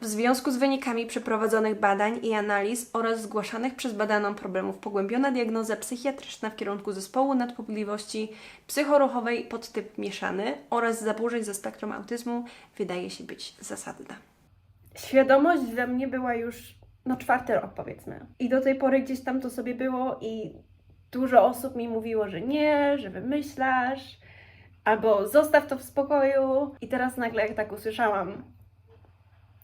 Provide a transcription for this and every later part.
W związku z wynikami przeprowadzonych badań i analiz oraz zgłaszanych przez badaną problemów pogłębiona diagnoza psychiatryczna w kierunku zespołu nadpobudliwości psychoruchowej podtyp mieszany oraz zaburzeń ze spektrum autyzmu wydaje się być zasadna. Świadomość we mnie była już, no czwarty rok powiedzmy. I do tej pory gdzieś tam to sobie było i dużo osób mi mówiło, że nie, że wymyślasz, albo zostaw to w spokoju. I teraz nagle jak tak usłyszałam,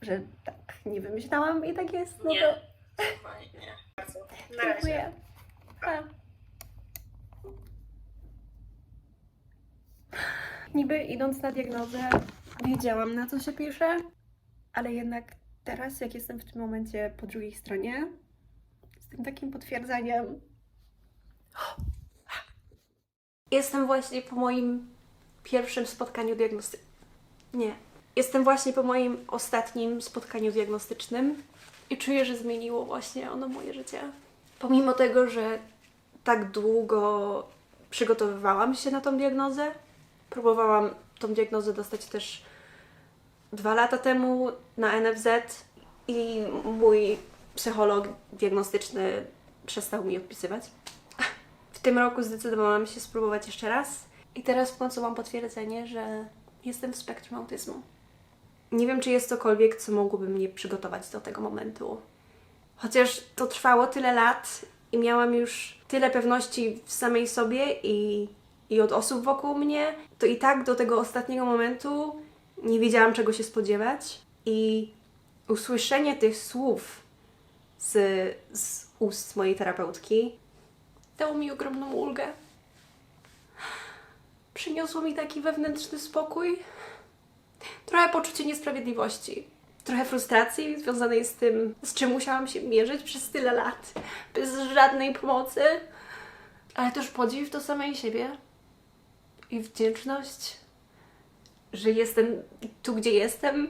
że tak nie wymyślałam i tak jest, no Nie. to Nie. Bardzo. Na razie. dziękuję. Pa. Niby idąc na diagnozę, wiedziałam na co się pisze, ale jednak teraz, jak jestem w tym momencie po drugiej stronie, z tym takim potwierdzeniem, Jestem właśnie po moim pierwszym spotkaniu diagnostycznym. Nie. Jestem właśnie po moim ostatnim spotkaniu diagnostycznym i czuję, że zmieniło właśnie ono moje życie. Pomimo tego, że tak długo przygotowywałam się na tą diagnozę, próbowałam tą diagnozę dostać też dwa lata temu na NFZ i mój psycholog diagnostyczny przestał mi odpisywać. W tym roku zdecydowałam się spróbować jeszcze raz i teraz w końcu mam potwierdzenie, że jestem w spektrum autyzmu. Nie wiem, czy jest cokolwiek, co mogłoby mnie przygotować do tego momentu. Chociaż to trwało tyle lat i miałam już tyle pewności w samej sobie i, i od osób wokół mnie, to i tak do tego ostatniego momentu nie wiedziałam, czego się spodziewać. I usłyszenie tych słów z, z ust mojej terapeutki dało mi ogromną ulgę. Przyniosło mi taki wewnętrzny spokój, trochę poczucie niesprawiedliwości, trochę frustracji związanej z tym, z czym musiałam się mierzyć przez tyle lat, bez żadnej pomocy, ale też podziw do samej siebie i wdzięczność, że jestem tu, gdzie jestem.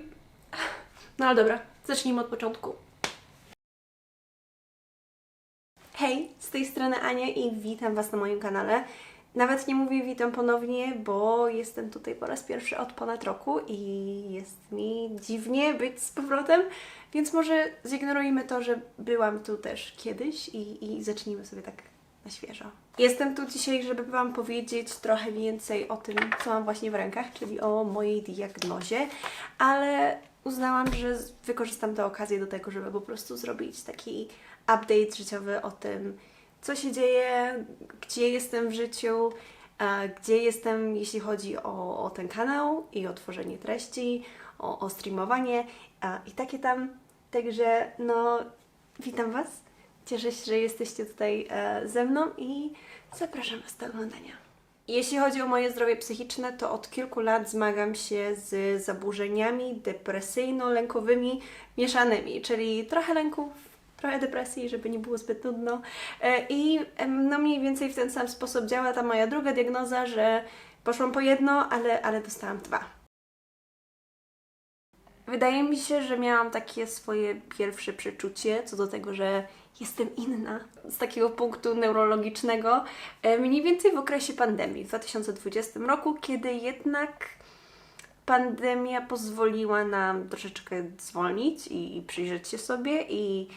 No ale dobra, zacznijmy od początku. Hej, z tej strony Ania i witam Was na moim kanale. Nawet nie mówię witam ponownie, bo jestem tutaj po raz pierwszy od ponad roku i jest mi dziwnie być z powrotem, więc może zignorujmy to, że byłam tu też kiedyś i, i zacznijmy sobie tak na świeżo. Jestem tu dzisiaj, żeby Wam powiedzieć trochę więcej o tym, co mam właśnie w rękach, czyli o mojej diagnozie, ale uznałam, że wykorzystam tę okazję do tego, żeby po prostu zrobić taki update życiowy o tym, co się dzieje, gdzie jestem w życiu, a gdzie jestem, jeśli chodzi o, o ten kanał i o tworzenie treści, o, o streamowanie a, i takie tam. Także, no, witam Was. Cieszę się, że jesteście tutaj e, ze mną i zapraszam Was do oglądania. Jeśli chodzi o moje zdrowie psychiczne, to od kilku lat zmagam się z zaburzeniami depresyjno-lękowymi mieszanymi, czyli trochę lęków, trochę depresji, żeby nie było zbyt nudno. E, I no mniej więcej w ten sam sposób działa ta moja druga diagnoza, że poszłam po jedno, ale, ale dostałam dwa. Wydaje mi się, że miałam takie swoje pierwsze przeczucie co do tego, że jestem inna z takiego punktu neurologicznego e, mniej więcej w okresie pandemii w 2020 roku, kiedy jednak pandemia pozwoliła nam troszeczkę zwolnić i, i przyjrzeć się sobie i,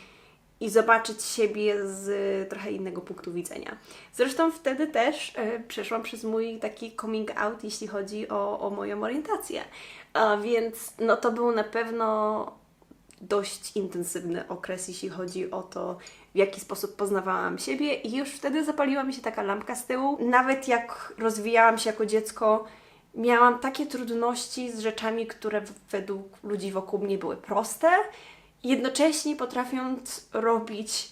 i zobaczyć siebie z trochę innego punktu widzenia. Zresztą wtedy też e, przeszłam przez mój taki coming out, jeśli chodzi o, o moją orientację. A więc no to był na pewno dość intensywny okres, jeśli chodzi o to, w jaki sposób poznawałam siebie, i już wtedy zapaliła mi się taka lampka z tyłu. Nawet jak rozwijałam się jako dziecko, miałam takie trudności z rzeczami, które według ludzi wokół mnie były proste, jednocześnie potrafiąc robić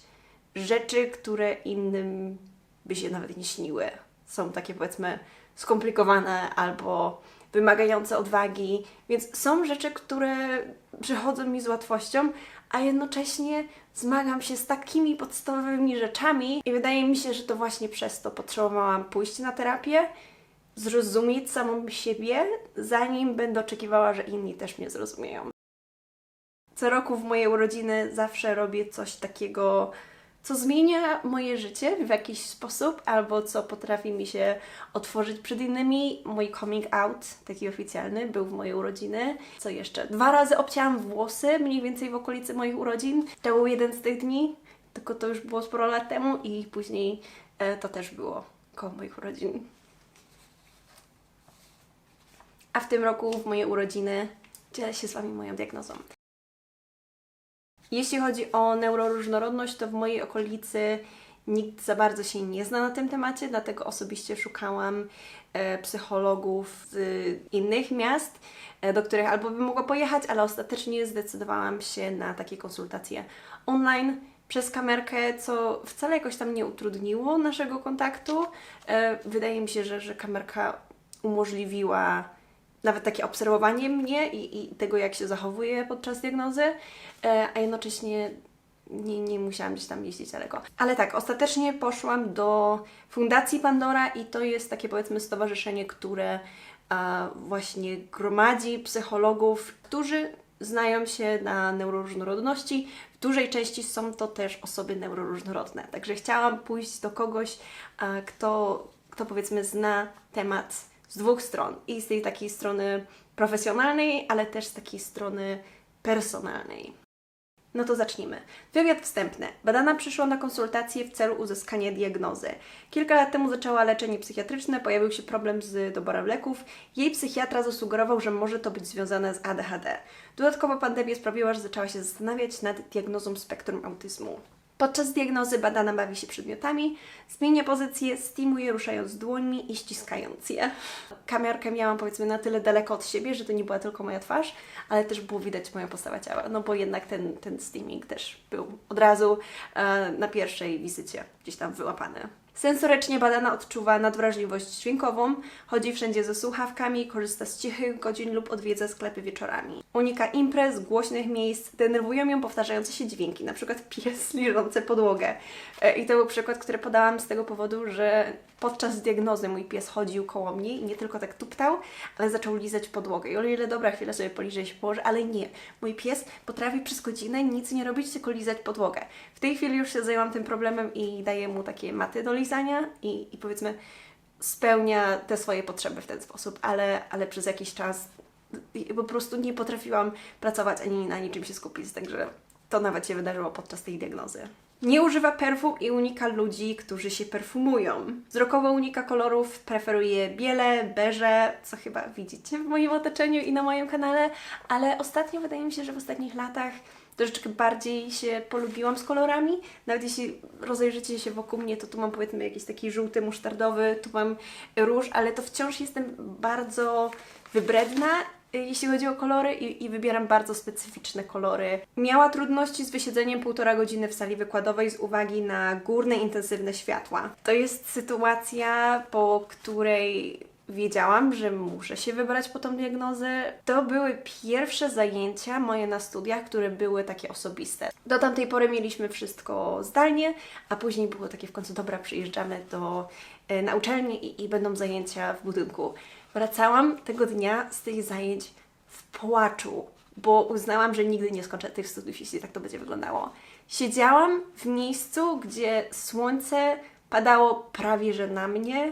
rzeczy, które innym by się nawet nie śniły. Są takie powiedzmy skomplikowane albo wymagające odwagi, więc są rzeczy, które przychodzą mi z łatwością, a jednocześnie zmagam się z takimi podstawowymi rzeczami i wydaje mi się, że to właśnie przez to potrzebowałam pójść na terapię, zrozumieć samą siebie, zanim będę oczekiwała, że inni też mnie zrozumieją. Co roku w moje urodziny zawsze robię coś takiego, co zmienia moje życie w jakiś sposób, albo co potrafi mi się otworzyć przed innymi. Mój coming out, taki oficjalny, był w moje urodziny. Co jeszcze? Dwa razy obcięłam włosy, mniej więcej w okolicy moich urodzin. To był jeden z tych dni, tylko to już było sporo lat temu i później e, to też było koło moich urodzin. A w tym roku, w moje urodziny, dzielę się z Wami moją diagnozą. Jeśli chodzi o neuroróżnorodność, to w mojej okolicy nikt za bardzo się nie zna na tym temacie, dlatego osobiście szukałam e, psychologów z innych miast, e, do których albo bym mogła pojechać, ale ostatecznie zdecydowałam się na takie konsultacje online przez kamerkę, co wcale jakoś tam nie utrudniło naszego kontaktu. E, wydaje mi się, że, że kamerka umożliwiła nawet takie obserwowanie mnie i, i tego, jak się zachowuję podczas diagnozy, e, a jednocześnie nie, nie musiałam gdzieś tam jeździć daleko. Ale tak, ostatecznie poszłam do Fundacji Pandora i to jest takie powiedzmy stowarzyszenie, które właśnie gromadzi psychologów, którzy znają się na neuroróżnorodności. W dużej części są to też osoby neuroróżnorodne. Także chciałam pójść do kogoś, kto, kto powiedzmy zna temat z dwóch stron. I z tej takiej strony profesjonalnej, ale też z takiej strony personalnej. No to zacznijmy. Wywiad wstępny. Badana przyszła na konsultację w celu uzyskania diagnozy. Kilka lat temu zaczęła leczenie psychiatryczne, pojawił się problem z doborem leków. Jej psychiatra zasugerował, że może to być związane z ADHD. Dodatkowo pandemia sprawiła, że zaczęła się zastanawiać nad diagnozą spektrum autyzmu. Podczas diagnozy badana bawi się przedmiotami, zmienia pozycję, steamuje ruszając dłońmi i ściskając je. Kamerkę miałam powiedzmy na tyle daleko od siebie, że to nie była tylko moja twarz, ale też było widać moją postawę ciała, no bo jednak ten, ten steaming też był od razu e, na pierwszej wizycie gdzieś tam wyłapany. Sensorycznie badana odczuwa nadwrażliwość dźwiękową, chodzi wszędzie ze słuchawkami, korzysta z cichych godzin lub odwiedza sklepy wieczorami. Unika imprez, głośnych miejsc, denerwują ją powtarzające się dźwięki, przykład pies liżący podłogę. E, I to był przykład, który podałam z tego powodu, że podczas diagnozy mój pies chodził koło mnie i nie tylko tak tuptał, ale zaczął lizać podłogę. I o ile dobra, chwilę sobie poliżę i się położę, ale nie. Mój pies potrafi przez godzinę nic nie robić, tylko lizać podłogę. W tej chwili już się zajęłam tym problemem i daję mu takie maty do lizania i, i powiedzmy spełnia te swoje potrzeby w ten sposób, ale, ale przez jakiś czas po prostu nie potrafiłam pracować ani na niczym się skupić, także to nawet się wydarzyło podczas tej diagnozy. Nie używa perfum i unika ludzi, którzy się perfumują. Wzrokowo unika kolorów, preferuje biele, beże, co chyba widzicie w moim otoczeniu i na moim kanale, ale ostatnio wydaje mi się, że w ostatnich latach troszeczkę bardziej się polubiłam z kolorami. Nawet jeśli rozejrzycie się wokół mnie, to tu mam powiedzmy jakiś taki żółty, musztardowy, tu mam róż, ale to wciąż jestem bardzo wybredna jeśli chodzi o kolory i, i, wybieram bardzo specyficzne kolory. Miała trudności z wysiedzeniem półtora godziny w sali wykładowej z uwagi na górne, intensywne światła. To jest sytuacja, po której wiedziałam, że muszę się wybrać po tą diagnozę. To były pierwsze zajęcia moje na studiach, które były takie osobiste. Do tamtej pory mieliśmy wszystko zdalnie, a później było takie w końcu, dobra, przyjeżdżamy do e, na uczelnię i, i będą zajęcia w budynku. Wracałam tego dnia z tych zajęć w płaczu, bo uznałam, że nigdy nie skończę tych studiów, jeśli tak to będzie wyglądało. Siedziałam w miejscu, gdzie słońce padało prawie że na mnie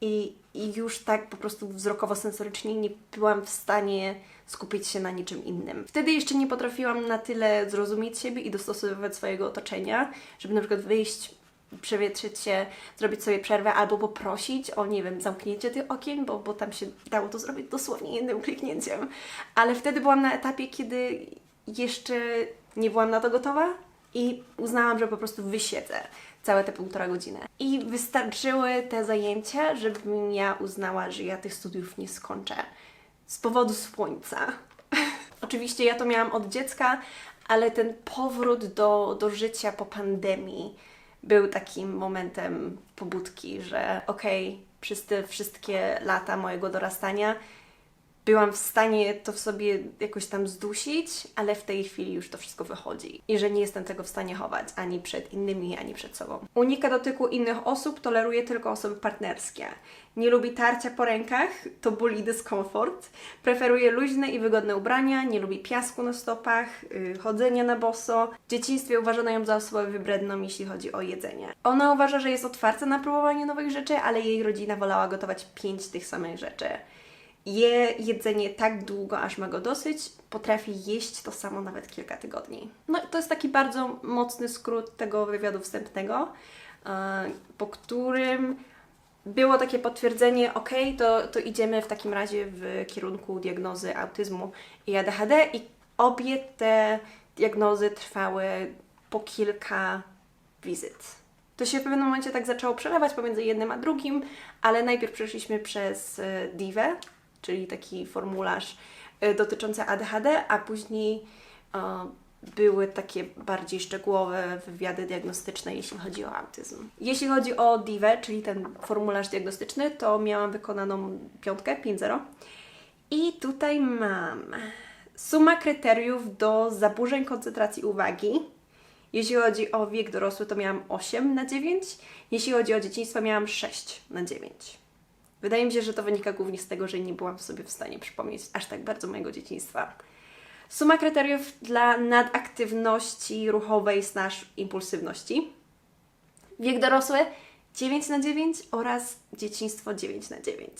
i, i już tak po prostu wzrokowo-sensorycznie nie byłam w stanie skupić się na niczym innym. Wtedy jeszcze nie potrafiłam na tyle zrozumieć siebie i dostosowywać swojego otoczenia, żeby na przykład wyjść przewietrzyć się, zrobić sobie przerwę albo poprosić o, nie wiem, zamknięcie tych okien, bo, bo tam się dało to zrobić dosłownie jednym kliknięciem. Ale wtedy byłam na etapie, kiedy jeszcze nie byłam na to gotowa i uznałam, że po prostu wysiedzę całe te półtora godziny. I wystarczyły te zajęcia, żebym ja uznała, że ja tych studiów nie skończę z powodu słońca. Oczywiście ja to miałam od dziecka, ale ten powrót do, do życia po pandemii był takim momentem pobudki, że okej, okay, przez te wszystkie lata mojego dorastania byłam w stanie to w sobie jakoś tam zdusić, ale w tej chwili już to wszystko wychodzi. I że nie jestem tego w stanie chować ani przed innymi, ani przed sobą. Unika dotyku innych osób, toleruje tylko osoby partnerskie. Nie lubi tarcia po rękach, to boli dyskomfort. Preferuje luźne i wygodne ubrania, nie lubi piasku na stopach, yy, chodzenia na boso. W dzieciństwie uważano ją za osobę wybredną, jeśli chodzi o jedzenie. Ona uważa, że jest otwarta na próbowanie nowych rzeczy, ale jej rodzina wolała gotować pięć tych samych rzeczy je jedzenie tak długo, aż ma go dosyć, potrafi jeść to samo nawet kilka tygodni. No i to jest taki bardzo mocny skrót tego wywiadu wstępnego, e, po którym było takie potwierdzenie, ok, to, to idziemy w takim razie w kierunku diagnozy autyzmu i ADHD i obie te diagnozy trwały po kilka wizyt. To się w pewnym momencie tak zaczęło przelewać pomiędzy jednym a drugim, ale najpierw przeszliśmy przez e, DIVE, czyli taki formularz e, dotyczący ADHD, a później e, były takie bardziej szczegółowe wywiady diagnostyczne, jeśli chodzi o autyzm. Jeśli chodzi o DIVE, czyli ten formularz diagnostyczny, to miałam wykonaną piątkę, 5-0. I tutaj mam suma kryteriów do zaburzeń koncentracji uwagi. Jeśli chodzi o wiek dorosły, to miałam 8 na 9. Jeśli chodzi o dzieciństwo, miałam 6 na 9. Wydaje mi się, że to wynika głównie z tego, że nie byłam sobie w stanie przypomnieć aż tak bardzo mojego dzieciństwa. Suma kryteriów dla nadaktywności ruchowej slash impulsywności. Wiek dorosły 9 na 9 oraz dzieciństwo 9 na 9.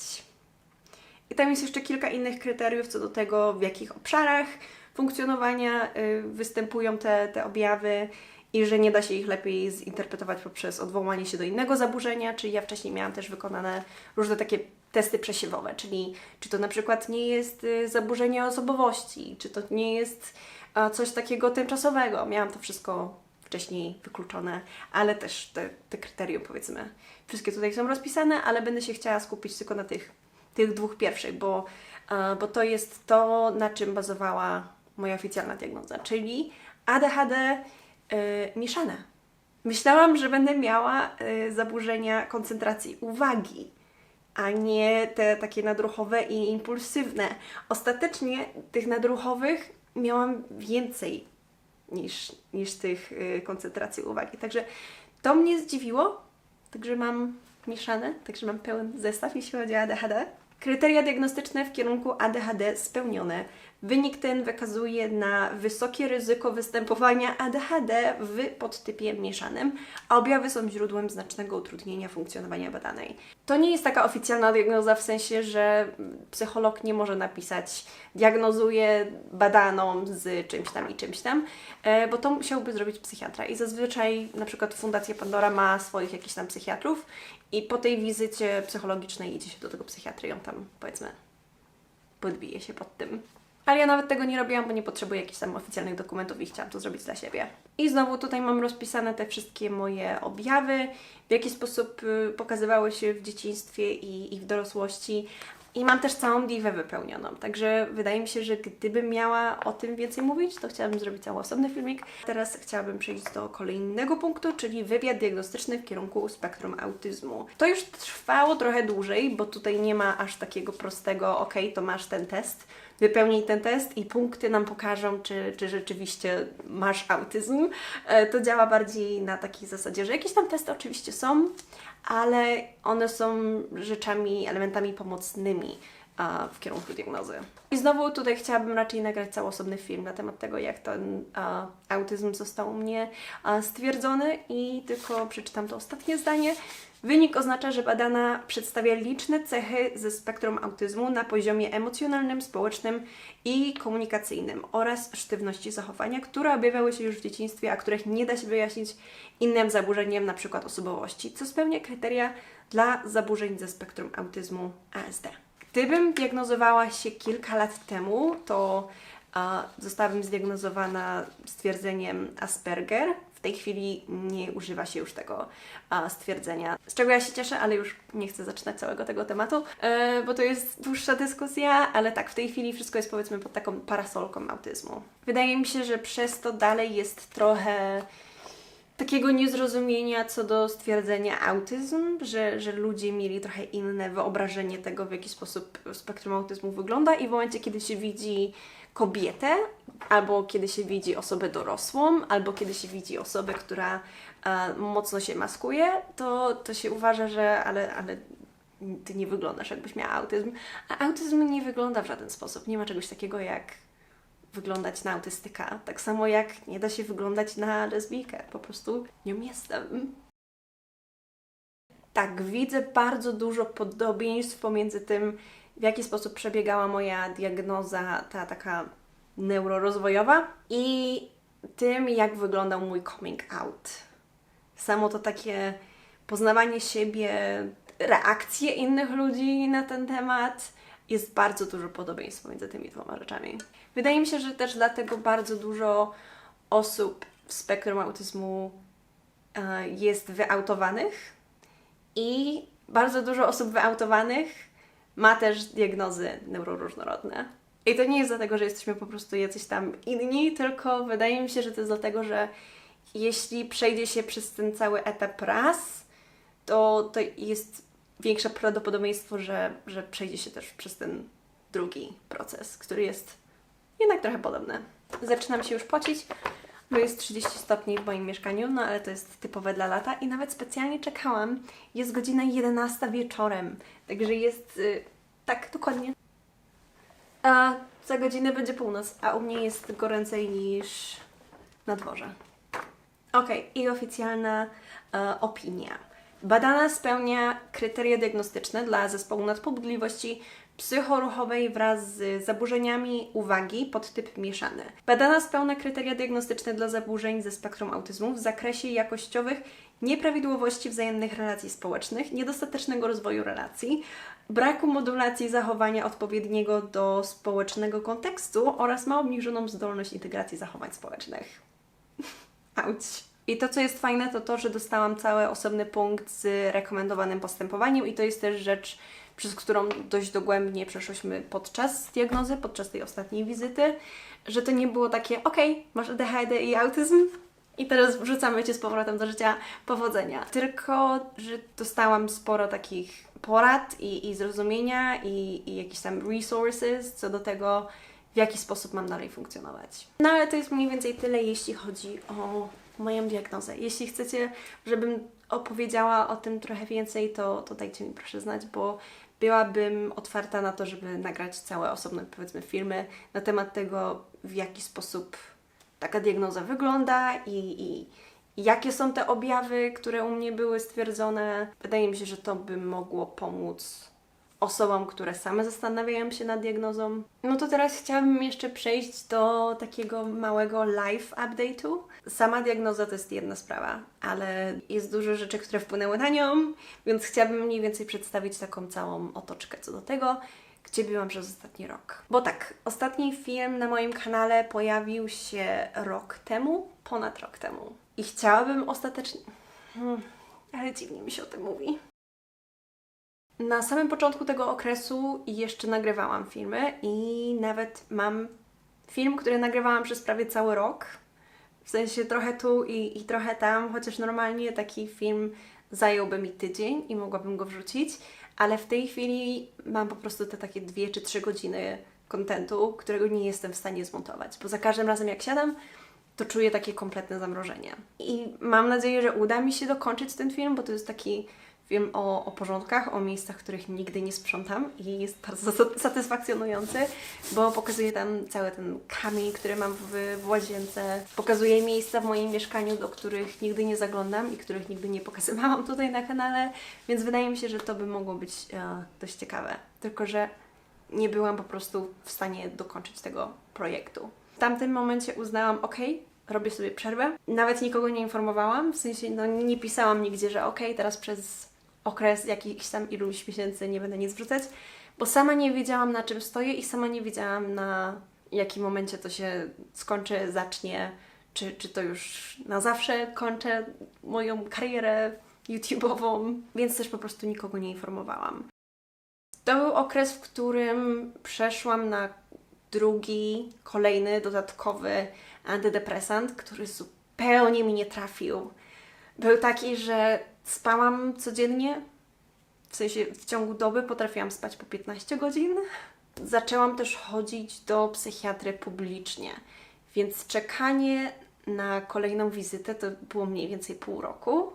I tam jest jeszcze kilka innych kryteriów co do tego, w jakich obszarach funkcjonowania y, występują te, te objawy i że nie da się ich lepiej zinterpretować poprzez odwołanie się do innego zaburzenia, czyli ja wcześniej miałam też wykonane różne takie testy przesiewowe, czyli czy to na przykład nie jest y, zaburzenie osobowości, czy to nie jest a, coś takiego tymczasowego. Miałam to wszystko wcześniej wykluczone, ale też te, te kryterium powiedzmy, wszystkie tutaj są rozpisane, ale będę się chciała skupić tylko na tych, tych dwóch pierwszych, bo, a, bo to jest to, na czym bazowała moja oficjalna diagnoza, czyli ADHD mieszane. Myślałam, że będę miała y, zaburzenia koncentracji uwagi, a nie te takie nadruchowe i impulsywne. Ostatecznie tych nadruchowych miałam więcej niż, niż tych y, koncentracji uwagi. Także to mnie zdziwiło. Także mam mieszane, także mam pełen zestaw, jeśli chodzi o ADHD. Kryteria diagnostyczne w kierunku ADHD spełnione. Wynik ten wykazuje na wysokie ryzyko występowania ADHD w podtypie mieszanym, a objawy są źródłem znacznego utrudnienia funkcjonowania badanej. To nie jest taka oficjalna diagnoza w sensie, że psycholog nie może napisać diagnozuje badaną z czymś tam i czymś tam, e, bo to musiałby zrobić psychiatra. I zazwyczaj na przykład Fundacja Pandora ma swoich jakichś tam psychiatrów i po tej wizycie psychologicznej idzie się do tego psychiatry i on tam powiedzmy podbije się pod tym. Ale ja nawet tego nie robiłam, bo nie potrzebuję jakichś tam oficjalnych dokumentów i chciałam to zrobić dla siebie. I znowu tutaj mam rozpisane te wszystkie moje objawy, w jaki sposób y, pokazywały się w dzieciństwie i, i w dorosłości. I mam też całą diwę wypełnioną, także wydaje mi się, że gdybym miała o tym więcej mówić, to chciałabym zrobić cały osobny filmik. Teraz chciałabym przejść do kolejnego punktu, czyli wywiad diagnostyczny w kierunku spektrum autyzmu. To już trwało trochę dłużej, bo tutaj nie ma aż takiego prostego, ok, to masz ten test, wypełnij ten test i punkty nam pokażą, czy, czy rzeczywiście masz autyzm. E, To działa bardziej na takiej zasadzie, że jakieś tam testy oczywiście są, ale one są rzeczami, elementami pomocnymi w kierunku diagnozy. I znowu tutaj chciałabym raczej nagrać cały osobny film na temat tego, jak ten a, autyzm został u mnie a, stwierdzony i tylko przeczytam to ostatnie zdanie. Wynik oznacza, że badana przedstawia liczne cechy ze spektrum autyzmu na poziomie emocjonalnym, społecznym i komunikacyjnym oraz sztywności zachowania, które objawiały się już w dzieciństwie, a których nie da się wyjaśnić innym zaburzeniem, np. osobowości, co spełnia kryteria dla zaburzeń ze spektrum autyzmu ASD. Gdybym diagnozowała się kilka lat temu, to a, zostałabym zdiagnozowana stwierdzeniem Asperger. W tej chwili nie używa się już tego stwierdzenia. Z czego ja się cieszę, ale już nie chcę zaczynać całego tego tematu, e, bo to jest dłuższa dyskusja, ale tak, w tej chwili wszystko jest powiedzmy pod taką parasolką autyzmu. Wydaje mi się, że przez to dalej jest trochę takiego niezrozumienia co do stwierdzenia autyzm, że, że ludzie mieli trochę inne wyobrażenie tego, w jaki sposób spektrum autyzmu wygląda i w momencie, kiedy się widzi kobietę, albo kiedy się widzi osobę dorosłą, albo kiedy się widzi osobę, która e, mocno się maskuje, to, to się uważa, że ale, ale ty nie wyglądasz jakbyś miała autyzm. A autyzm nie wygląda w żaden sposób. Nie ma czegoś takiego jak wyglądać na autystyka. Tak samo jak nie da się wyglądać na lesbijkę. Po prostu nią jestem. Tak, widzę bardzo dużo podobieństw pomiędzy tym, w jaki sposób przebiegała moja diagnoza, ta taka neurorozwojowa, i tym, jak wyglądał mój coming out. Samo to takie poznawanie siebie, reakcje innych ludzi na ten temat. Jest bardzo dużo podobieństw pomiędzy tymi dwoma rzeczami. Wydaje mi się, że też dlatego bardzo dużo osób w spektrum autyzmu e, jest wyautowanych i bardzo dużo osób wyautowanych ma też diagnozy neuroróżnorodne. I to nie jest dlatego, że jesteśmy po prostu jacyś tam inni, tylko wydaje mi się, że to jest dlatego, że jeśli przejdzie się przez ten cały etap raz, to, to jest większe prawdopodobieństwo, że, że przejdzie się też przez ten drugi proces, który jest jednak trochę podobny. Zaczynam się już pocić, bo jest 30 stopni w moim mieszkaniu, no ale to jest typowe dla lata i nawet specjalnie czekałam. Jest godzina 11 wieczorem, także jest y, tak dokładnie. A za godzinę będzie północ, a u mnie jest goręcej niż na dworze. Okej, i oficjalna e, opinia. Badana spełnia kryteria diagnostyczne dla zespołu nadpobudliwości psychoruchowej wraz z zaburzeniami uwagi podtyp mieszany. Badana spełnia kryteria diagnostyczne dla zaburzeń ze spektrum autyzmu w zakresie jakościowych nieprawidłowości wzajemnych relacji społecznych, niedostatecznego rozwoju relacji, braku modulacji zachowania odpowiedniego do społecznego kontekstu oraz ma obniżoną zdolność integracji zachowań społecznych. Auć. I to, co jest fajne, to to, że dostałam cały osobny punkt z rekomendowanym postępowaniem i to jest też rzecz, przez którą dość dogłębnie przeszłyśmy podczas diagnozy, podczas tej ostatniej wizyty, że to nie było takie, okej, masz ADHD i autyzm i teraz wrzucamy Cię z powrotem do życia, powodzenia. Tylko, że dostałam sporo takich porad i, i zrozumienia i, i jakichś tam resources co do tego, w jaki sposób mam dalej funkcjonować. No ale to jest mniej więcej tyle, jeśli chodzi o moją diagnozę. Jeśli chcecie, żebym opowiedziała o tym trochę więcej, to, to dajcie mi proszę znać, bo byłabym otwarta na to, żeby nagrać całe osobne, powiedzmy, filmy na temat tego, w jaki sposób taka diagnoza wygląda i, i, jakie są te objawy, które u mnie były stwierdzone. Wydaje mi się, że to by mogło pomóc osobom, które same zastanawiają się nad diagnozą. No to teraz chciałabym jeszcze przejść do takiego małego live update'u. Sama diagnoza to jest jedna sprawa, ale jest dużo rzeczy, które wpłynęły na nią, więc chciałabym mniej więcej przedstawić taką całą otoczkę co do tego, gdzie byłam przez ostatni rok. Bo tak, ostatni film na moim kanale pojawił się rok temu, ponad rok temu. I chciałabym ostatecznie... Hmm, ale dziwnie mi się o tym mówi. Na samym początku tego okresu jeszcze nagrywałam filmy i nawet mam film, który nagrywałam przez prawie cały rok. W sensie trochę tu i, i trochę tam, chociaż normalnie taki film zająłby mi tydzień i mogłabym go wrzucić, ale w tej chwili mam po prostu te takie dwie czy trzy godziny kontentu, którego nie jestem w stanie zmontować, bo za każdym razem jak siadam, to czuję takie kompletne zamrożenie. I mam nadzieję, że uda mi się dokończyć ten film, bo to jest taki film o, o porządkach, o miejscach, których nigdy nie sprzątam i jest bardzo sa- satysfakcjonujący, bo pokazuje tam cały ten kamień, który mam w, w łazience, pokazuje miejsca w moim mieszkaniu, do których nigdy nie zaglądam i których nigdy nie pokazywałam tutaj na kanale, więc wydaje mi się, że to by mogło być e, dość ciekawe. Tylko, że nie byłam po prostu w stanie dokończyć tego projektu. W tamtym momencie uznałam, ok, robię sobie przerwę. Nawet nikogo nie informowałam, w sensie no, nie pisałam nigdzie, że ok, teraz przez okres jakichś tam iluś miesięcy nie będę nic wrzucać, bo sama nie wiedziałam na czym stoję i sama nie wiedziałam na jakim momencie to się skończy, zacznie, czy, czy to już na zawsze kończę moją karierę YouTube'ową, więc też po prostu nikogo nie informowałam. To był okres, w którym przeszłam na drugi, kolejny, dodatkowy antydepresant, który zupełnie mi nie trafił. był taki, że spałam codziennie, w sensie w ciągu doby potrafiłam spać po 15 godzin. Zaczęłam też chodzić do psychiatry publicznie, więc czekanie na kolejną wizytę to było mniej więcej pół roku.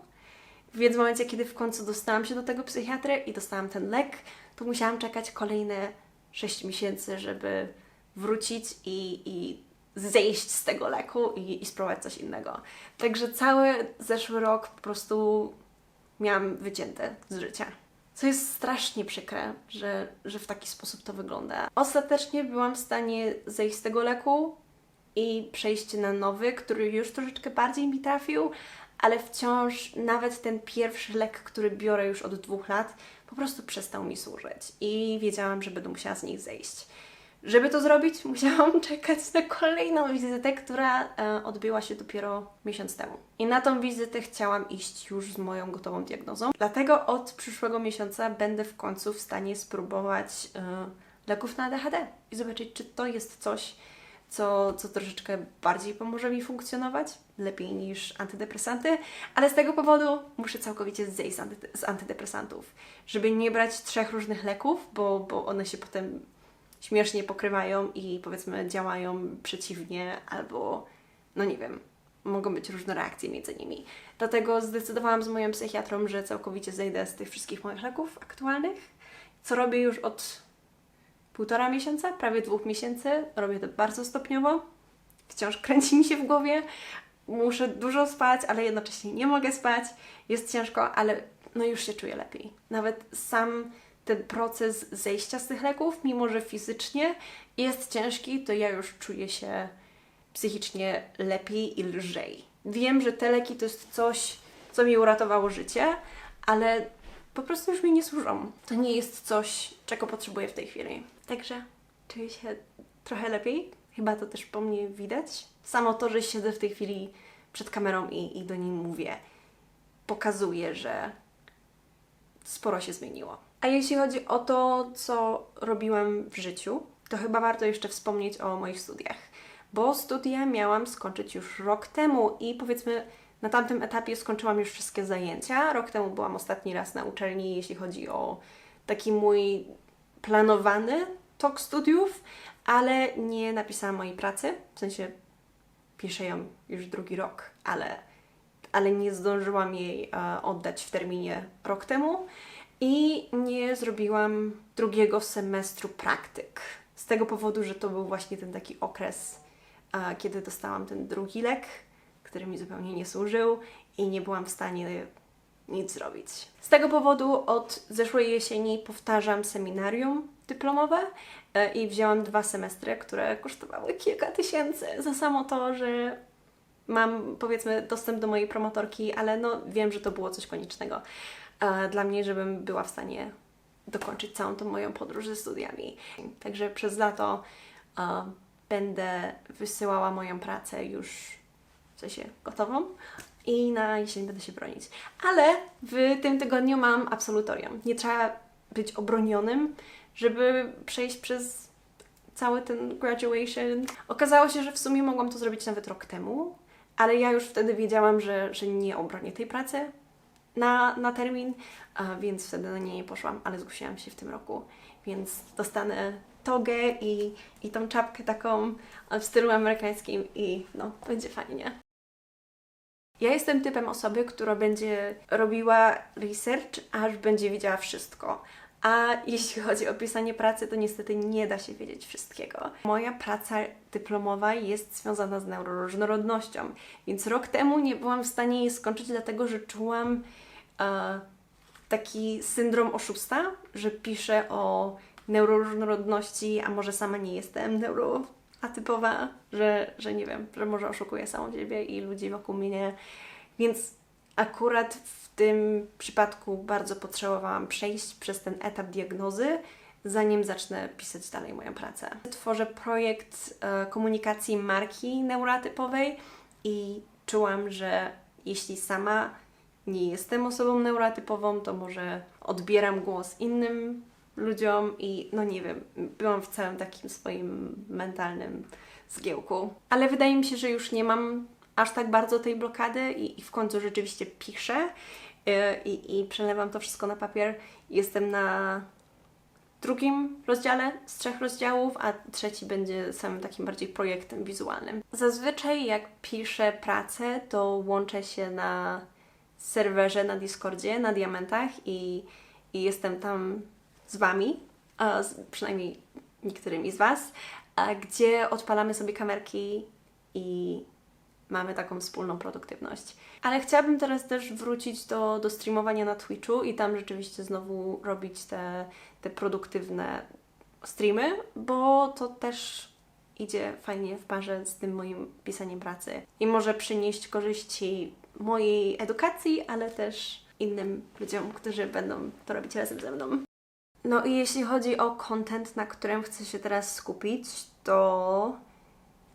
Więc w momencie, kiedy w końcu dostałam się do tego psychiatry i dostałam ten lek, to musiałam czekać kolejne 6 miesięcy, żeby wrócić i, i zejść z tego leku i, i spróbować coś innego. Także cały zeszły rok po prostu miałam wycięte z życia. Co jest strasznie przykre, że, że w taki sposób to wygląda. Ostatecznie byłam w stanie zejść z tego leku i przejść na nowy, który już troszeczkę bardziej mi trafił, ale wciąż nawet ten pierwszy lek, który biorę już od dwóch lat, po prostu przestał mi służyć i wiedziałam, że będę musiała z nich zejść. Żeby to zrobić, musiałam czekać na kolejną wizytę, która e, odbyła się dopiero miesiąc temu. I na tą wizytę chciałam iść już z moją gotową diagnozą. Dlatego od przyszłego miesiąca będę w końcu w stanie spróbować e, leków na ADHD i zobaczyć, czy to jest coś, co, co troszeczkę bardziej pomoże mi funkcjonować, lepiej niż antydepresanty, ale z tego powodu muszę całkowicie zejść z, z antydepresantów, żeby nie brać trzech różnych leków, bo, bo one się potem śmiesznie pokrywają i powiedzmy działają przeciwnie, albo no nie wiem, mogą być różne reakcje między nimi. Dlatego zdecydowałam z moją psychiatrą, że całkowicie zejdę z tych wszystkich moich leków aktualnych, co robię już od półtora miesiąca, prawie dwóch miesięcy. Robię to bardzo stopniowo. Wciąż kręci mi się w głowie. Muszę dużo spać, ale jednocześnie nie mogę spać. Jest ciężko, ale no już się czuję lepiej. Nawet sam ten proces zejścia z tych leków, mimo że fizycznie jest ciężki, to ja już czuję się psychicznie lepiej i lżej. Wiem, że te leki to jest coś, co mi uratowało życie, ale po prostu już mi nie służą. To nie jest coś, czego potrzebuję w tej chwili. Także czuję się trochę lepiej. Chyba to też po mnie widać. Samo to, że siedzę w tej chwili przed kamerą i, i do niej mówię, pokazuje, że sporo się zmieniło. A jeśli chodzi o to, co robiłam w życiu, to chyba warto jeszcze wspomnieć o moich studiach, bo studia miałam skończyć już rok temu i powiedzmy na tamtym etapie skończyłam już wszystkie zajęcia. Rok temu byłam ostatni raz na uczelni, jeśli chodzi o taki mój planowany tok studiów, ale nie napisałam mojej pracy, w sensie piszę ją już drugi rok, ale, ale nie zdążyłam jej e, oddać w terminie rok temu i nie zrobiłam drugiego semestru praktyk. Z tego powodu, że to był właśnie ten taki okres, kiedy dostałam ten drugi lek, który mi zupełnie nie służył i nie byłam w stanie nic zrobić. Z tego powodu od zeszłej jesieni powtarzam seminarium dyplomowe e, i wzięłam dwa semestry, które kosztowały kilka tysięcy za samo to, że mam powiedzmy dostęp do mojej promotorki, ale no wiem, że to było coś koniecznego dla mnie, żebym była w stanie dokończyć całą tą moją podróż ze studiami. Także przez lato będę wysyłała moją pracę już w sensie gotową i na jesień będę się bronić. Ale w tym tygodniu mam absolutorium. Nie trzeba być obronionym, żeby przejść przez cały ten graduation. Okazało się, że w sumie mogłam to zrobić nawet rok temu, ale ja już wtedy wiedziałam, że, że nie obronię tej pracy na, na termin, więc wtedy na nie nie poszłam, ale zgłosiłam się w tym roku, więc dostanę togę i, i tą czapkę taką w stylu amerykańskim i no, będzie fajnie. Ja jestem typem osoby, która będzie robiła research, aż będzie wiedziała wszystko. A jeśli chodzi o pisanie pracy, to niestety nie da się wiedzieć wszystkiego. Moja praca dyplomowa jest związana z neuroróżnorodnością, więc rok temu nie byłam w stanie jej skończyć, dlatego że czułam e, taki syndrom oszusta, że piszę o neuroróżnorodności, a może sama nie jestem neuroatypowa, że, że nie wiem, że może oszukuję samą siebie i ludzi wokół mnie. Więc akurat w tym przypadku bardzo potrzebowałam przejść przez ten etap diagnozy, zanim zacznę pisać dalej moją pracę. Tworzę projekt e, komunikacji marki neurotypowej i czułam, że jeśli sama nie jestem osobą neurotypową, to może odbieram głos innym ludziom i no nie wiem, byłam w całym takim swoim mentalnym zgiełku. Ale wydaje mi się, że już nie mam aż tak bardzo tej blokady i, i w końcu rzeczywiście piszę y, i, i przelewam to wszystko na papier. Jestem na drugim rozdziale z trzech rozdziałów, a trzeci będzie samym takim bardziej projektem wizualnym. Zazwyczaj jak piszę pracę, to łączę się na serwerze na Discordzie, na Diamentach i, i jestem tam z Wami, z, przynajmniej niektórymi z Was, gdzie odpalamy sobie kamerki i mamy taką wspólną produktywność. Ale chciałabym teraz też wrócić do, do streamowania na Twitchu i tam rzeczywiście znowu robić te, te produktywne streamy, bo to też idzie fajnie w parze z tym moim pisaniem pracy i może przynieść korzyści mojej edukacji, ale też innym ludziom, którzy będą to robić razem ze mną. No i jeśli chodzi o content, na którym chcę się teraz skupić, to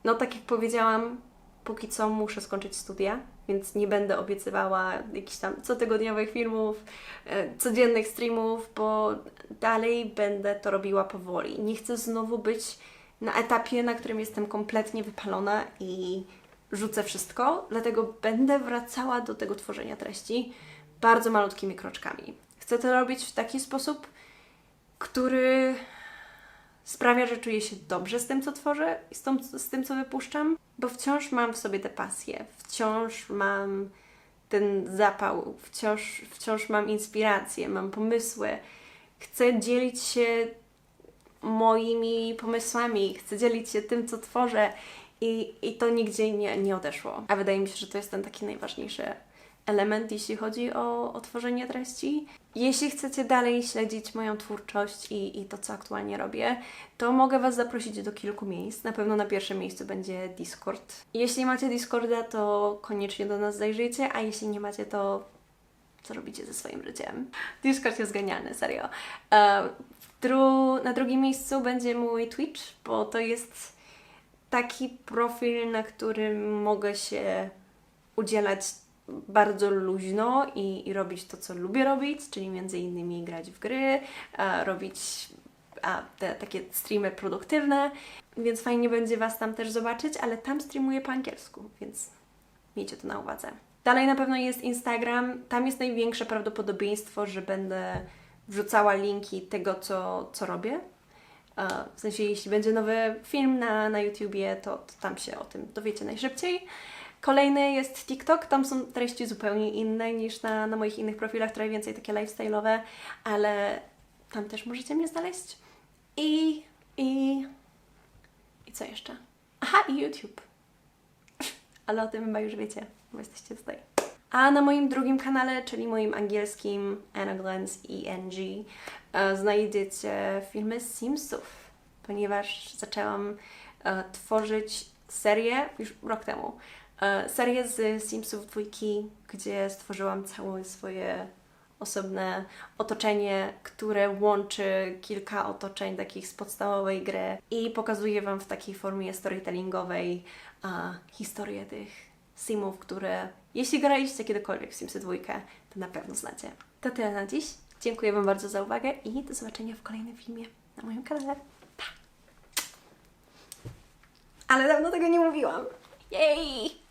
no tak jak powiedziałam, póki co muszę skończyć studia, więc nie będę obiecywała jakichś tam cotygodniowych filmów, e, codziennych streamów, bo dalej będę to robiła powoli. Nie chcę znowu być na etapie, na którym jestem kompletnie wypalona i rzucę wszystko, dlatego będę wracała do tego tworzenia treści bardzo malutkimi kroczkami. Chcę to robić w taki sposób, który sprawia, że czuję się dobrze z tym, co tworzę i z, z tym, co wypuszczam, bo wciąż mam w sobie tę pasję, wciąż mam ten zapał, wciąż, wciąż mam inspirację, mam pomysły. Chcę dzielić się moimi pomysłami, chcę dzielić się tym, co tworzę i, i to nigdzie nie, nie odeszło. A wydaje mi się, że to jest ten taki najważniejszy element, jeśli chodzi o, o tworzenie treści. Jeśli chcecie dalej śledzić moją twórczość i, i to, co aktualnie robię, to mogę Was zaprosić do kilku miejsc. Na pewno na pierwszym miejscu będzie Discord. Jeśli macie Discorda, to koniecznie do nas zajrzyjcie, a jeśli nie macie, to co robicie ze swoim życiem? Discord jest genialny, serio. E, dru na drugim miejscu będzie mój Twitch, bo to jest taki profil, na którym mogę się udzielać bardzo luźno i, i robić to, co lubię robić, czyli między innymi grać w gry, a robić a, te takie streamy produktywne, więc fajnie będzie Was tam też zobaczyć, ale tam streamuję po angielsku, więc miejcie to na uwadze. Dalej na pewno jest Instagram, tam jest największe prawdopodobieństwo, że będę wrzucała linki tego, co, co robię. E, W sensie, jeśli będzie nowy film na, na YouTubie, to, to tam się o tym dowiecie najszybciej. Kolejny jest TikTok, tam są treści zupełnie inne niż na, na moich innych profilach, trochę więcej takie lifestyle'owe, ale tam też możecie mnie znaleźć. I, i, i co jeszcze? Aha, i YouTube. Ale o tym chyba już wiecie, bo jesteście tutaj. A na moim drugim kanale, czyli moim angielskim Anna Glens ENG, e, znajdziecie filmy z Simsów, ponieważ zaczęłam e, tworzyć serię już rok temu. E, serię z Simsów dwójki, gdzie stworzyłam całe swoje osobne otoczenie, które łączy kilka otoczeń takich z podstawowej gry i pokazuje Wam w takiej formie storytellingowej a, historię tych simów, które jeśli graliście kiedykolwiek w Simsy dwójkę, to na pewno znacie. To tyle na dziś. Dziękuję Wam bardzo za uwagę i do zobaczenia w kolejnym filmie na moim kanale. Pa! Ale dawno tego nie mówiłam. Jej!